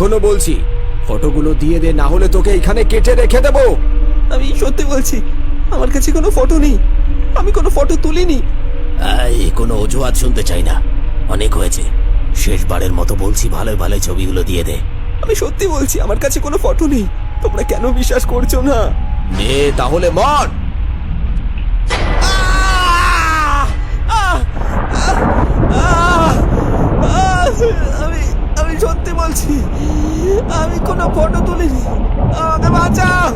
এখনও বলছি ফটোগুলো দিয়ে দে না হলে তোকে এখানে কেটে রেখে দেবো। আমি সত্যি বলছি আমার কাছে কোনো ফটো নেই। আমি কোনো ফটো তুলিনি। এই কোনো অজুহাত শুনতে চাই না। অনেক হয়েছে। শেষবারের মতো বলছি ভালো ভালো ছবিগুলো দিয়ে দে। আমি সত্যি বলছি আমার কাছে কোনো ফটো নেই। তোমরা কেন বিশ্বাস করছ না? নে তাহলে মর! আমি আমি সত্যি বলছি আমি কোনো ফটো তুলিনি। আমাকে বাঁচাও।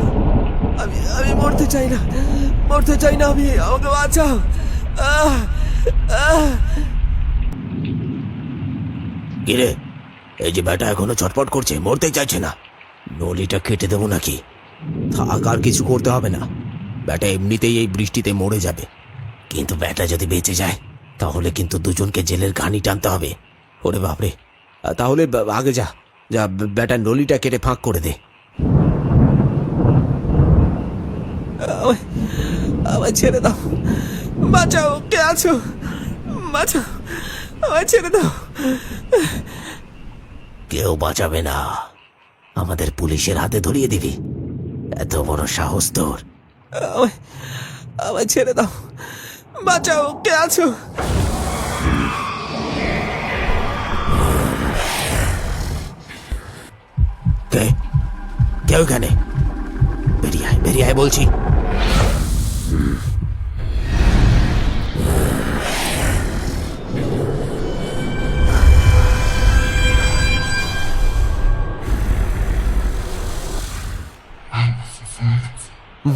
আমি আমি মরতে চাই না। মরতে চাই না আমি। আমাকে বাঁচাও! কিরে? এই যে ব্যাটা এখনও চটপট করছে মরতে চাইছে না। নলিটা কেটে দেবো নাকি? থাক, আর কিছু করতে হবে না। ব্যাটা এমনিতেই এই বৃষ্টিতে মরে যাবে। কিন্তু ব্যাটা যদি বেঁচে যায়, তাহলে কিন্তু দুজনকে জেলের ঘানি টানতে হবে। ওরে বাপরে। তাহলে আগে যা। যা ব- বেটার নলিটা কেটে ফাঁক করে দে। আমায় ছেড়ে দাও। বাঁচাও কে আছো? বাঁচাও আমায় ছেড়ে দাও। কেউ বাঁচাবে না। আমাদের পুলিশের হাতে ধরিয়ে দিবি। এত বড় সাহস তোর। আমায় ছেড়ে দাও। বাঁচাও কে আছো? কে ওখানে বেরিয়ে আয় বেরিয়ে আয় বলছি।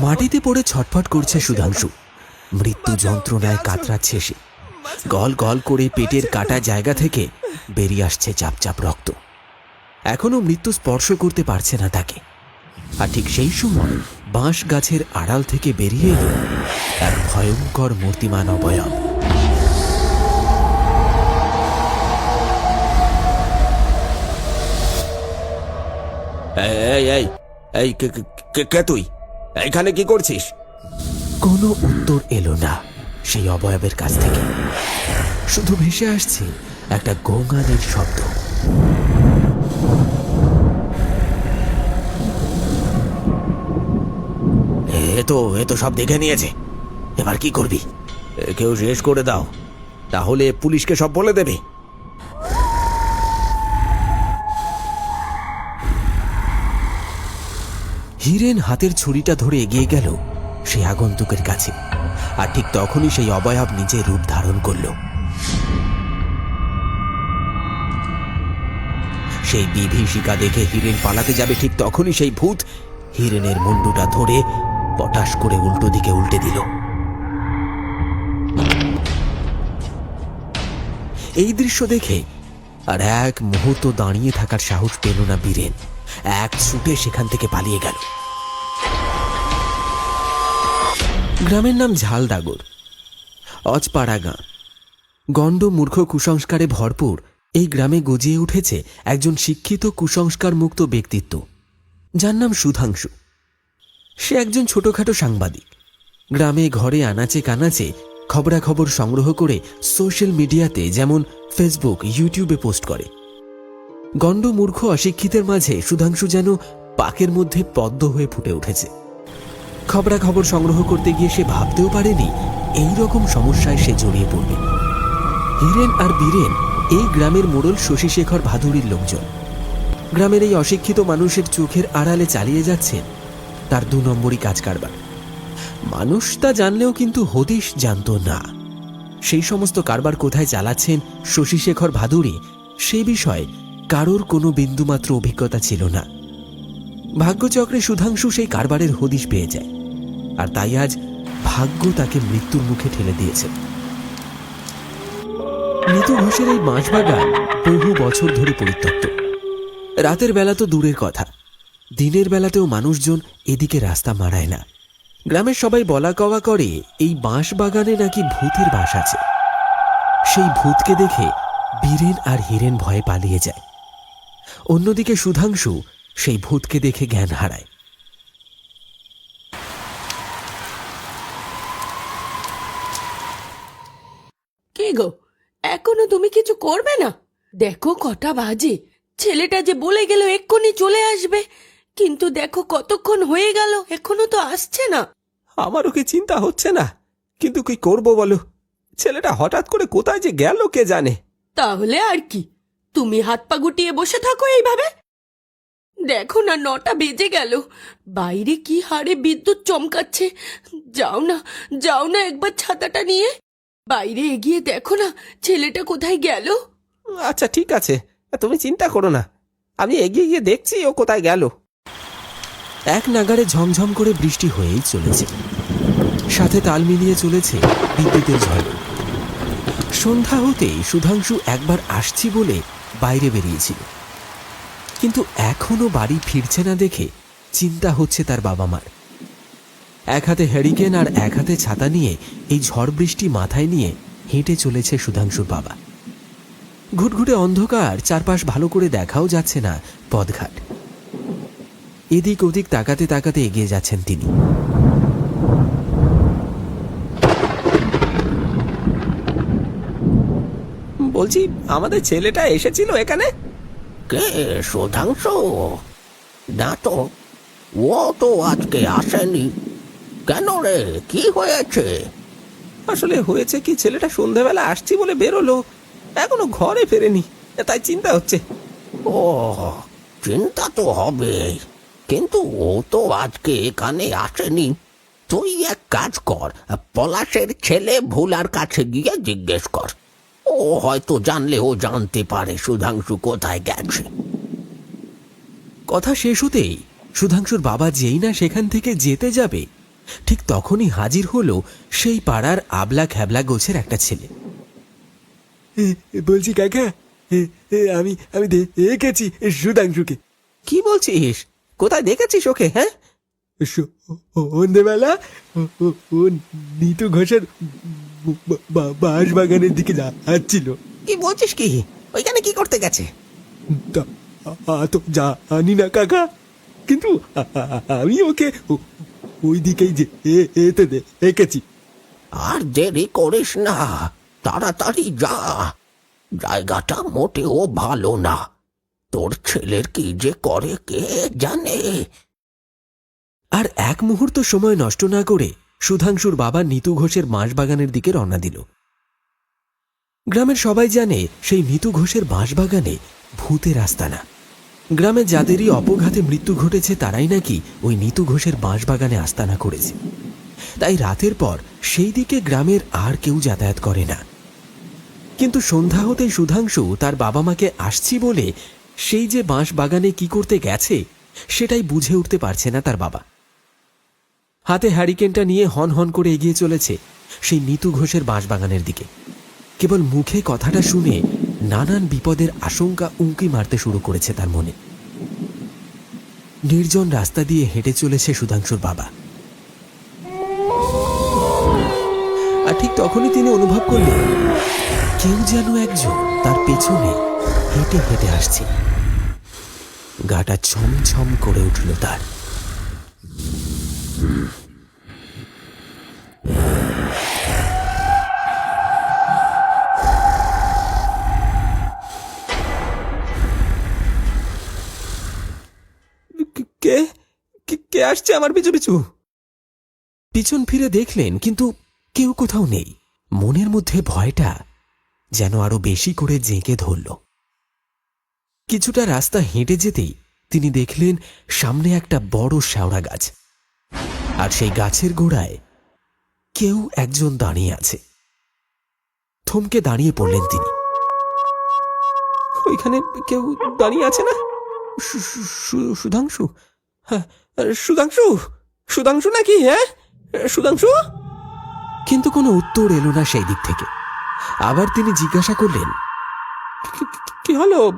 মাটিতে পড়ে ছটফট করছে সুধাংশু। মৃত্যু যন্ত্রণায় কাতরাচ্ছে সে। গল গল করে পেটের কাটা জায়গা থেকে বেরিয়ে আসছে চাপ চাপ রক্ত। এখনও মৃত্যু স্পর্শ করতে পারছে না তাকে। আর ঠিক সেই সময় বাঁশ গাছের আড়াল থেকে বেরিয়ে এলো এক ভয়ঙ্কর মূর্তিমান অবয়ব। এই এই এই এই কে- তুই? এখানে কি করছিস? কোনো উত্তর এলো না সেই অবয়বের কাছ থেকে। শুধু ভেসে আসছে একটা গোঙানির শব্দ এ তো, এ তো সব দেখে নিয়েছে। এবার কি করবি? কেউ শেষ করে দাও। তাহলে পুলিশকে সব বলে দেবে। হিরেন হাতের ছুরিটা ধরে এগিয়ে গেল সেই আগন্তুকের কাছে। আর ঠিক তখনই সেই অবয়ব নিজে রূপ ধারণ করল। সেই বিভীষিকা দেখে হিরেন পালাতে যাবে, ঠিক তখনই সেই ভূত হিরেনের মুন্ডুটা ধরে পটাশ করে উল্টো দিকে উল্টে দিল। এই দৃশ্য দেখে আর এক মুহূর্ত দাঁড়িয়ে থাকার সাহস পেল না বীরেন। এক ছুটে সেখান থেকে পালিয়ে গেল। গ্রামের নাম ঝালদাগর অজপাড়া গাঁ। গণ্ড মূর্খ কুসংস্কারে ভরপুর এই গ্রামে গজিয়ে উঠেছে একজন শিক্ষিত কুসংস্কার মুক্ত ব্যক্তিত্ব। যার নাম সুধাংশু। সে একজন ছোটখাটো সাংবাদিক। গ্রামে ঘরে আনাচে কানাচে খবরাখবর সংগ্রহ করে সোশ্যাল মিডিয়াতে যেমন ফেসবুক, ইউটিউবে পোস্ট করে। গণ্ড মূর্খ অশিক্ষিতের মাঝে সুধাংশু যেন পাকের মধ্যে পদ্ম হয়ে ফুটে উঠেছে। খবরাখবর সংগ্রহ করতে গিয়ে সে ভাবতেও পারেনি এই রকম সমস্যায় সে জড়িয়ে পড়বে। হিরেন আর বীরেন এই গ্রামের মোড়ল শশীশেখর ভাদুরীর লোকজন। গ্রামের এই অশিক্ষিত মানুষের চোখের আড়ালে চালিয়ে যাচ্ছেন তার দু নম্বরই কাজ কারবার। মানুষ তা জানলেও কিন্তু হদিশ জানতো না। সেই সমস্ত কারবার কোথায় চালাচ্ছেন শশীশেখর ভাদুরী, সে বিষয়ে কারোর কোনো বিন্দুমাত্র অভিজ্ঞতা ছিল না। ভাগ্যচক্রে সুধাংশু সেই কারবারের হদিশ পেয়ে যায়, আর তাই আজ ভাগ্য তাকে মৃত্যুর মুখে ঠেলে দিয়েছে। মৃত ঘোষের এই বাঁশবাগান বহু বছর ধরে পরিত্যক্ত। রাতের বেলা তো দূরের কথা। দিনের বেলাতেও মানুষজন এদিকে রাস্তা মারায় না। গ্রামের সবাই বলা কওয়া করে, এই বাঁশ বাগানে নাকি ভূতের বাস আছে। সেই ভূতকে দেখে বীরেন আর হিরেন ভয়ে পালিয়ে যায়। অন্যদিকে সুধাংশু সেই ভূতকে দেখে জ্ঞান হারায়। কি গো? এখনও তুমি কিছু করবে না? দেখো কটা বাজে। ছেলেটা যে বলে গেল এক্ষুনি চলে আসবে। কিন্তু দেখো কতক্ষণ হয়ে গেল এখনও তো আসছে না। আমারও কি চিন্তা হচ্ছে না? কিন্তু কি করব বলো? ছেলেটা হঠাৎ করে কোথায় যে গেল কে জানে? তাহলে আর কি তুমি হাত পা গুটিয়ে বসে থাকো এইভাবে। দেখো না নটা বেজে গেল। বাইরে কি হারে বিদ্যুৎ চমকাচ্ছে। যাও না যাও না একবার ছাতাটা নিয়ে। বাইরে এগিয়ে দেখো না ছেলেটা কোথায় গেল। আচ্ছা ঠিক আছে তুমি চিন্তা করো না। আমি এগিয়ে গিয়ে দেখছি ও কোথায় গেল। এক নাগারে ঝমঝম করে বৃষ্টি হয়েই চলেছে। সাথে তাল মিলিয়ে চলেছে বিদ্যুতের ঝড়। সন্ধ্যা হতেই সুধাংশু একবার আসছি বলে বাইরে বেরিয়েছিল। কিন্তু এখনও বাড়ি ফিরছে না দেখে চিন্তা হচ্ছে তার বাবা মার এক হাতে হ্যারিকেন আর এক হাতে ছাতা নিয়ে এই ঝড় বৃষ্টি মাথায় নিয়ে হেঁটে চলেছে সুধাংশুর বাবা। ঘুটঘুটে অন্ধকার চারপাশ ভালো করে দেখাও যাচ্ছে না পথঘাট। এদিক ওদিক তাকাতে তাকাতে এগিয়ে যাচ্ছেন তিনি। বলছি আমাদের ছেলেটা এসেছিল এখানে? কে সুধাংশু? না তো ও তো আজকে আসেনি। কেন রে কি হয়েছে? আসলে হয়েছে কি ছেলেটা সন্ধেবেলা আসছি বলে বেরোলো এখনও ঘরে ফেরেনি তাই চিন্তা হচ্ছে। ও চিন্তা তো হবে কিন্তু ও তো আজকে এখানে আসেনি। তুই এক কাজ কর পলাশের ছেলে ভোলার কাছে গিয়ে জিজ্ঞেস কর। ও হয়তো জানলে ও জানতে পারে সুধাংশু কোথায় গেছে। কথা শেষ হতেই সুধাংশুর বাবা যেই না সেখান থেকে যেতে যাবে ঠিক তখনই হাজির হলো সেই পাড়ার আবলা খ্যাবলা গোছের একটা ছেলে। বলছি কাকা আমি আমি দেখেছি সুধাংশুকে। কি বলছিস? কোথায় দেখেছিস ওকে হ্যাঁ? সন্ধ্যেবেলা ও নিতু ঘোষের বাঁশ বাগানের দিকে যাচ্ছিল। কি বলছিস কি? ওইখানে কি করতে গেছে? তো জানি না কাকা কিন্তু আমি ওকে ওই দিকেই যে এতে দেখেছি। আর দেরি করিস না তাড়াতাড়ি যা। জায়গাটা মোটেও ভালো না। তোর ছেলের কি যে করে কে জানে? আর এক মুহূর্ত সময় নষ্ট না করে সুধাংশুর বাবা নিতু ঘোষের বাঁশবাগানের দিকে রওনা দিল। গ্রামের সবাই জানে সেই নিতু ঘোষের বাঁশবাগানে ভূতের আস্তানা। গ্রামে যাদেরই অপঘাতে মৃত্যু ঘটেছে তারাই নাকি ওই নিতু ঘোষের বাঁশবাগানে আস্তানা করেছে। তাই রাতের পর সেই দিকে গ্রামের আর কেউ যাতায়াত করে না। কিন্তু সন্ধ্যা হতেই সুধাংশু তার বাবা মাকে আসছি বলে সেই যে বাঁশ বাগানে কি করতে গেছে, সেটাই বুঝে উঠতে পারছে না তার বাবা। হাতে হ্যারিকেনটা নিয়ে হন হন করে এগিয়ে চলেছে সেই নিতু ঘোষের বাঁশবাগানের দিকে। কেবল মুখে কথাটা শুনে নানান বিপদের আশঙ্কা উঁকি মারতে শুরু করেছে তার মনে। নির্জন রাস্তা দিয়ে হেঁটে চলেছে সুধাংশুর বাবা। আর ঠিক তখনই তিনি অনুভব করলেন, কেউ যেন একজন তার পেছনে হেঁটে হেঁটে আসছে। গাটা ছমছম করে উঠল তার। কে আসছে আমার পিছু পিছু? পিছন ফিরে দেখলেন কিন্তু কেউ কোথাও নেই। মনের মধ্যে ভয়টা যেন আরও বেশি করে জেঁকে ধরল। কিছুটা রাস্তা হেঁটে যেতেই তিনি দেখলেন সামনে একটা বড় শ্যাওড়া গাছ। আর সেই গাছের গোড়ায় কেউ একজন দাঁড়িয়ে আছে। থমকে দাঁড়িয়ে পড়লেন তিনি। ওইখানে কেউ দাঁড়িয়ে আছে না? সুধাংশু? হ্যাঁ সুধাংশু? সুধাংশু নাকি হ্যাঁ? সুধাংশু? কিন্তু কোনো উত্তর এলো না সেই দিক থেকে। আবার তিনি জিজ্ঞাসা করলেন কি- হলো?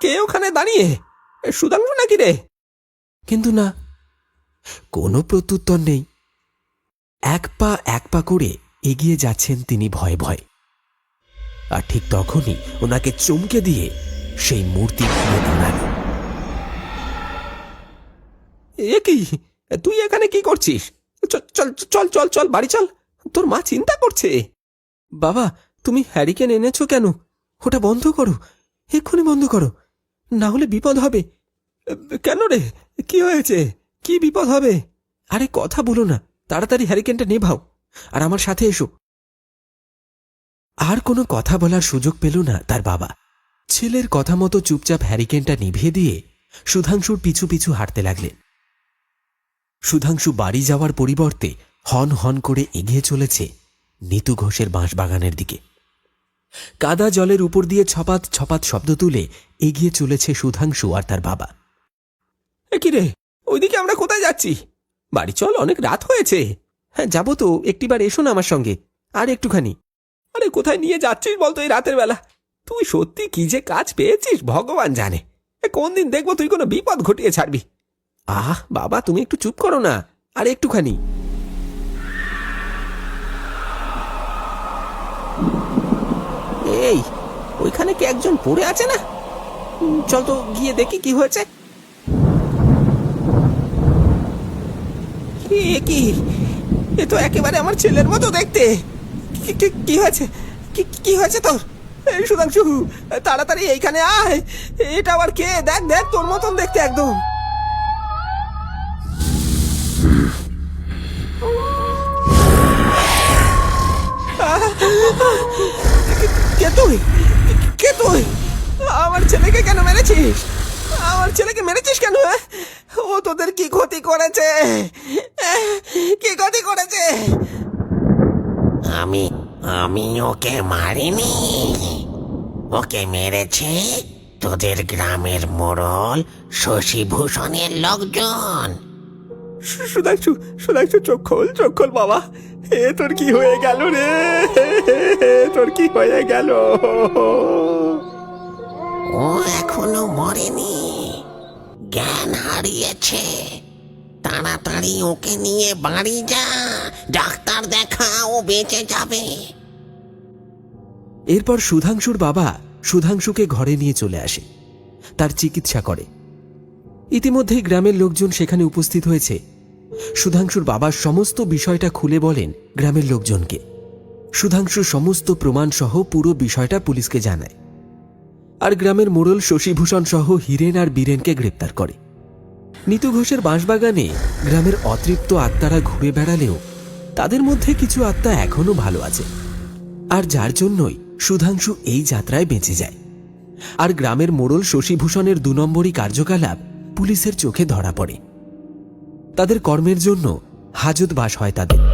কে- ওখানে দাঁড়িয়ে? সুধাংশু নাকি রে? কিন্তু না কোনো প্রত্যুত্তর নেই। এক পা এক পা করে এগিয়ে যাচ্ছেন তিনি ভয়ে ভয়ে। আর ঠিক তখনই ওনাকে চমকে দিয়ে সেই মূর্তি ঘুরে দাঁড়াল। এ কি? তুই এখানে কি করছিস? চল চল চল চল বাড়ি চল। তোর মা চিন্তা করছে। বাবা তুমি হ্যারিকেন এনেছো কেন? ওটা বন্ধ করো। এক্ষুনি বন্ধ করো। না হলে বিপদ হবে। কেন রে? কি হয়েছে? কি বিপদ হবে? আরে কথা বলো না। তাড়াতাড়ি হ্যারিকেনটা নেভাও। আর আমার সাথে এসো। আর কোনো কথা বলার সুযোগ পেল না তার বাবা। ছেলের কথা মতো চুপচাপ হ্যারিকেনটা নিভিয়ে দিয়ে সুধাংশুর পিছু পিছু হাঁটতে লাগলেন সুধাংশু বাড়ি যাওয়ার পরিবর্তে হন হন করে এগিয়ে চলেছে নিতু ঘোষের বাঁশবাগানের দিকে। কাদা জলের উপর দিয়ে ছপাত ছপাত শব্দ তুলে এগিয়ে চলেছে সুধাংশু আর তার বাবা। কি রে? ওইদিকে আমরা কোথায় যাচ্ছি? বাড়ি চল, অনেক রাত হয়েছে। হ্যাঁ যাব তো, একটিবার এসো না আমার সঙ্গে। আর একটুখানি। আরে, কোথায় নিয়ে যাচ্ছিস বলতো এই রাতের বেলা? তুই সত্যি কি যে কাজ পেয়েছিস, ভগবান জানে। কোন দিন দেখব তুই কোনো বিপদ ঘটিয়ে ছাড়বি? আহ, বাবা, তুমি একটু চুপ করো না। আর একটুখানি। এই, ওইখানে কি একজন পড়ে আছে না? চল তো গিয়ে দেখি কি হয়েছে। এ কি? এ তো একেবারে আমার ছেলের মতো দেখতে। কি- হয়েছে? কি- হয়েছে তোর? সুধাংশু, তাড়াতাড়ি এইখানে আয়। এটা আবার কে? দেখ দেখ, তোর মতন দেখতে একদম। কে তুই? কে তুই? আমার ছেলেকে কেন মেরেছিস? আমার ছেলেকে মেরেছিস কেন হ্যাঁ? ও তোদের কি ক্ষতি করেছে? কি ক্ষতি করেছে? আমি আমি ওকে মারিনি। ওকে মেরেছে তোদের গ্রামের মোড়ল শশীভূষণের লোকজন। সুধাংশু সুধাংশু চোখ খোল চোখ খোল বাবা। এ তোর কি হয়ে গেল রে? তোর কি হয়ে গেল? ও এখনও মরেনি। জ্ঞান হারিয়েছে। তাড়াতাড়ি ওকে নিয়ে বাড়ি যা। ডাক্তার দেখা ও বেঁচে যাবে। এরপর সুধাংশুর বাবা সুধাংশুকে ঘরে নিয়ে চলে আসে। তার চিকিৎসা করে। ইতিমধ্যেই গ্রামের লোকজন সেখানে উপস্থিত হয়েছে। সুধাংশুর বাবা সমস্ত বিষয়টা খুলে বলেন গ্রামের লোকজনকে। সুধাংশু সমস্ত প্রমাণ সহ পুরো বিষয়টা পুলিশকে জানায়। আর গ্রামের মোড়ল শশীভূষণ সহ হীরেন আর বীরেনকে গ্রেপ্তার করে। নিতু ঘোষের বাঁশবাগানে গ্রামের অতৃপ্ত আত্মারা ঘুরে বেড়ালেও তাদের মধ্যে কিছু আত্মা এখনও ভালো আছে। আর যার জন্যই সুধাংশু এই যাত্রায় বেঁচে যায়। আর গ্রামের মোড়ল শশীভূষণের দু নম্বরই কার্যকলাপ পুলিশের চোখে ধরা পড়ে। তাদের কর্মের জন্য হাজত বাস হয় তাদের।